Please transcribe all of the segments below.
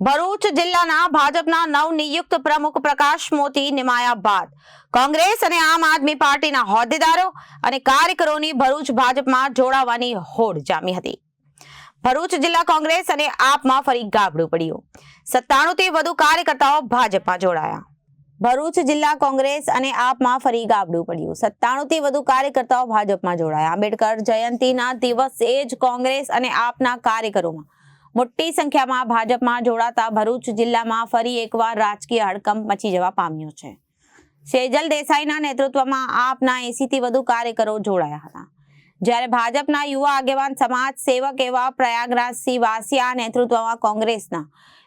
ભરૂચ જિલ્લાના ભાજપના નવનિયુક્ત પ્રમુખ પ્રકાશ મોતી નિમાયા બાદ કોંગ્રેસ અને આમ આદમી પાર્ટીના હોદ્દેદારો અને કાર્યકરોની ભરૂચ ભાજપમાં જોડાવાની હોડ જામી હતી. ભરૂચ જિલ્લા કોંગ્રેસ અને આપમાં ફરી ગાબડું પડ્યું. સત્તાણું થી વધુ કાર્યકર્તાઓ ભાજપમાં જોડાયા. ભરૂચ જિલ્લા કોંગ્રેસ અને આપમાં ફરી ગાબડું પડ્યું. સત્તાણું થી વધુ કાર્યકર્તાઓ ભાજપમાં જોડાયા. આંબેડકર જયંતિના દિવસે જ કોંગ્રેસ અને આપના કાર્યકરોમાં મોટી સંખ્યામાં ભાજપમાં જોડાતા ભરૂચ જિલ્લામાં ફરી એકવાર રાજકીય હડકંપ મચી જવા પામ્યો છે. સેજલ દેસાઈના નેતૃત્વમાં આપના એસીથી વધુ કાર્યકરો જોડાયા હતા. જ્યારે ભાજપના યુવા આગેવાન સમાજ સેવક એવા પ્રયાગરાજસિંહ વાસિયા નેતૃત્વમાં કોંગ્રેસના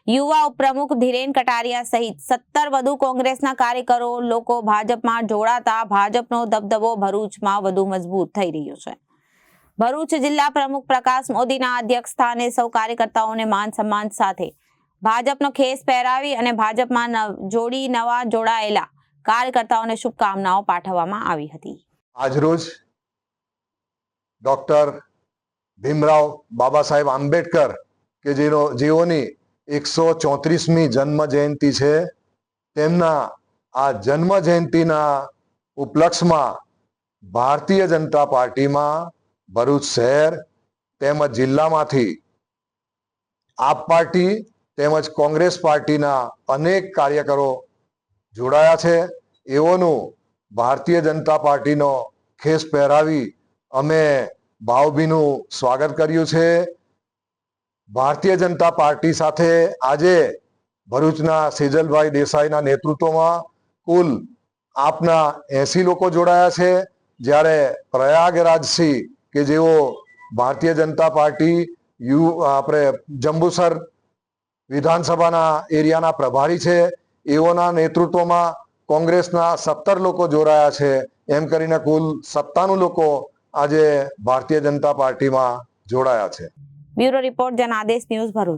યુવા ઉપપ્રમુખ ધીરેન કટારિયા સહિત સત્તર વધુ કોંગ્રેસના કાર્યકરો લોકો ભાજપમાં જોડાતા ભાજપનો દબદબો ભરૂચમાં વધુ મજબૂત થઈ રહ્યો છે. ભરૂચ જિલ્લા પ્રમુખ પ્રકાશ મોદીના અધ્યક્ષ સ્થાને સૌ કાર્યકર્તાઓને માન સન્માન સાથે ભાજપનો ખેસ પહેરાવી અને ભાજપમાં જોડી નવા જોડાયેલા કાર્યકર્તાઓને શુભકામનાઓ પાઠવવામાં આવી હતી. આજરોજ ડોક્ટર ભીમરાવ બાબા સાહેબ આંબેડકર કે જેનો જેઓની એકસો ચોત્રીસમી જન્મ જયંતિ છે, તેમના આ જન્મ જયંતિના ઉપલક્ષમાં ભારતીય જનતા પાર્ટીમાં ભરૂચ શહેર તેમજ જિલ્લામાંથી આપ પાર્ટી તેમજ કોંગ્રેસ પાર્ટીના અનેક કાર્યકરો જોડાયા છે. એઓનું ભારતીય જનતા પાર્ટીનો ખેસ પહેરાવી અમે ભાવભીનું સ્વાગત કર્યું છે. ભારતીય જનતા પાર્ટી સાથે આજે ભરૂચના સેજલભાઈ દેસાઈના નેતૃત્વમાં કુલ આપના એસી લોકો જોડાયા છે. જ્યારે પ્રયાગરાજસિંહ કે જેઓ ભારતીય જનતા પાર્ટી યુ, આપણે જંબુસર વિધાનસભાના એરિયાના પ્રભારી છે, એઓના નેતૃત્વમાં કોંગ્રેસના સત્તર લોકો જોડાયા છે, એમ કરીને કુલ સત્તાનું લોકો આજે ભારતીય જનતા પાર્ટીમાં જોડાયા છે. Bureau report Janadesh news Bharuch.